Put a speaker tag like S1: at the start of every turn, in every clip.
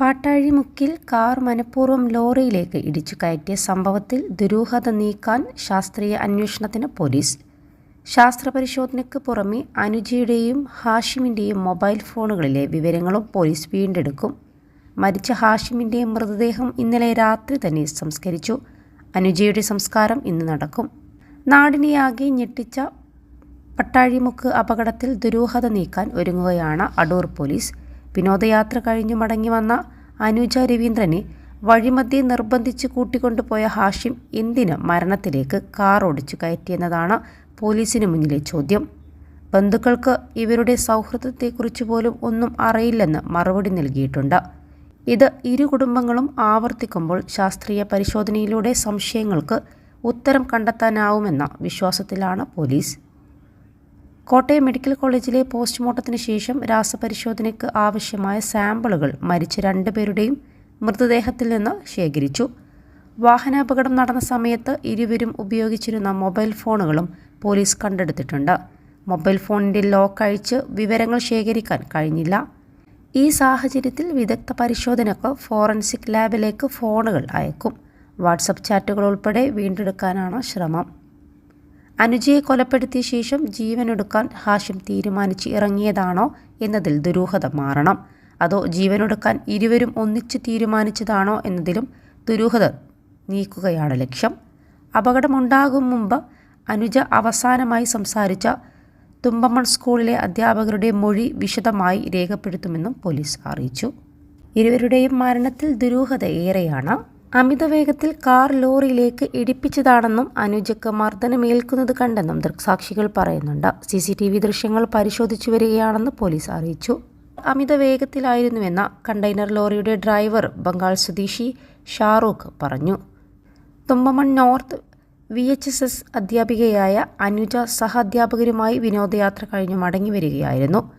S1: പാട്ടാഴിമുക്കിൽ car മനഃപൂർവം ലോറിയിലേക്ക് ഇടിച്ചു കയറ്റിയ സംഭവത്തിൽ ദുരൂഹത നീക്കാൻ ശാസ്ത്രീയ അന്വേഷണത്തിന് പോലീസ്. ശാസ്ത്രപരിശോധനയ്ക്ക് പുറമെ അനുജയുടെയും ഹാഷിമിന്റെയും മൊബൈൽ ഫോണുകളിലെ വിവരങ്ങളും പോലീസ് വീണ്ടെടുക്കും. മരിച്ച ഹാഷിമിന്റെ മൃതദേഹം ഇന്നലെ രാത്രി തന്നെ സംസ്കരിച്ചു. അനുജയുടെ സംസ്കാരം ഇന്ന് നടക്കും. നാടിനെയാകെ ഞെട്ടിച്ച പട്ടാഴിമുക്ക് അപകടത്തിൽ ദുരൂഹത നീക്കാൻ ഒരുങ്ങുകയാണ് അടൂർ പോലീസ്. വിനോദയാത്ര കഴിഞ്ഞു മടങ്ങി വന്ന അനുജ രവീന്ദ്രനെ വഴിമധ്യേ നിർബന്ധിച്ച് കൂട്ടിക്കൊണ്ടുപോയ ഹാഷിം എന്തിന് മരണത്തിലേക്ക് കാർ ഓടിച്ചു കയറ്റിയെന്നതാണ് പോലീസിന് മുന്നിലെ ചോദ്യം. ബന്ധുക്കൾക്ക് ഇവരുടെ സൗഹൃദത്തെക്കുറിച്ച് പോലും ഒന്നും അറിയില്ലെന്ന് മറുപടി നൽകിയിട്ടുണ്ട്. ഇത് ഇരു കുടുംബങ്ങളും ആവർത്തിക്കുമ്പോൾ ശാസ്ത്രീയ പരിശോധനയിലൂടെ സംശയങ്ങൾക്ക് ഉത്തരം കണ്ടെത്താനാവുമെന്ന വിശ്വാസത്തിലാണ് പോലീസ്. കോട്ടയം മെഡിക്കൽ കോളേജിലെ പോസ്റ്റ്മോർട്ടത്തിന് ശേഷം രാസപരിശോധനയ്ക്ക് ആവശ്യമായ സാമ്പിളുകൾ മരിച്ച രണ്ടുപേരുടെയും മൃതദേഹത്തിൽ നിന്ന് ശേഖരിച്ചു. വാഹനാപകടം നടന്ന സമയത്ത് ഇരുവരും ഉപയോഗിച്ചിരുന്ന മൊബൈൽ ഫോണുകളും പോലീസ് കണ്ടെടുത്തിട്ടുണ്ട്. മൊബൈൽ ഫോണിന്റെ ലോക്ക് അഴിച്ച് വിവരങ്ങൾ ശേഖരിക്കാൻ കഴിഞ്ഞില്ല. ഈ സാഹചര്യത്തിൽ വിദഗ്ധ പരിശോധനയ്ക്ക് ഫോറൻസിക് ലാബിലേക്ക് ഫോണുകൾ അയക്കും. വാട്സപ്പ് ചാറ്റുകൾ ഉൾപ്പെടെ വീണ്ടെടുക്കാനാണ് ശ്രമം. അനുജയെ കൊലപ്പെടുത്തിയ ശേഷം ജീവനൊടുക്കാൻ ഹാഷിം തീരുമാനിച്ച് ഇറങ്ങിയതാണോ എന്നതിൽ ദുരൂഹത മാറണം. അതോ ജീവനൊടുക്കാൻ ഇരുവരും ഒന്നിച്ച് തീരുമാനിച്ചതാണോ എന്നതിലും ദുരൂഹത നീക്കുകയാണ് ലക്ഷ്യം. അപകടമുണ്ടാകും മുമ്പ് അനുജ അവസാനമായി സംസാരിച്ച തുമ്പമ്മൺ സ്കൂളിലെ അധ്യാപകരുടെ മൊഴി വിശദമായി രേഖപ്പെടുത്തുമെന്നും പോലീസ് അറിയിച്ചു. ഇരുവരുടെയും മരണത്തിൽ ദുരൂഹത ഏറെയാണ്. അമിത വേഗത്തിൽ കാർ ലോറിയിലേക്ക് ഇടിപ്പിച്ചതാണെന്നും അനുജക്ക് മർദ്ദനമേൽക്കുന്നത് കണ്ടെന്നും ദൃക്സാക്ഷികൾ പറയുന്നുണ്ട്. സി സി ടി വി ദൃശ്യങ്ങൾ പരിശോധിച്ചു വരികയാണെന്ന് പോലീസ് അറിയിച്ചു. അമിത വേഗത്തിലായിരുന്നുവെന്ന കണ്ടെയ്നർ ലോറിയുടെ ഡ്രൈവർ ബംഗാൾ സ്വദേശി ഷാറൂഖ് പറഞ്ഞു. Thumpamon north V H S S അധ്യാപികയായ അനുജ സഹഅധ്യാപകരുമായി വിനോദയാത്ര കഴിഞ്ഞ് മടങ്ങി വരികയായിരുന്നു.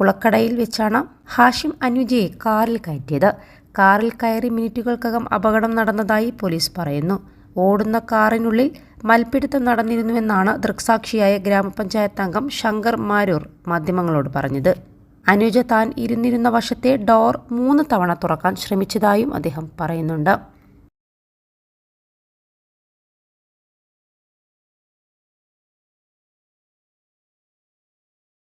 S1: കുളക്കടയിൽ വെച്ചാണ് ഹാഷിം അനുജയെ കാറിൽ കയറ്റിയത്. കാറിൽ കയറി മിനിറ്റുകൾക്കകം അപകടം നടന്നതായി പോലീസ് പറയുന്നു. ഓടുന്ന കാറിനുള്ളിൽ മൽപ്പിടുത്തം നടന്നിരുന്നുവെന്നാണ് ദൃക്സാക്ഷിയായ ഗ്രാമപഞ്ചായത്ത് അംഗം ശങ്കർ മാരൂർ മാധ്യമങ്ങളോട് പറഞ്ഞത്. അനുജ താൻ ഇരുന്നിരുന്ന വശത്തെ ഡോർ മൂന്ന് തവണ തുറക്കാൻ ശ്രമിച്ചതായും അദ്ദേഹം പറയുന്നുണ്ട്.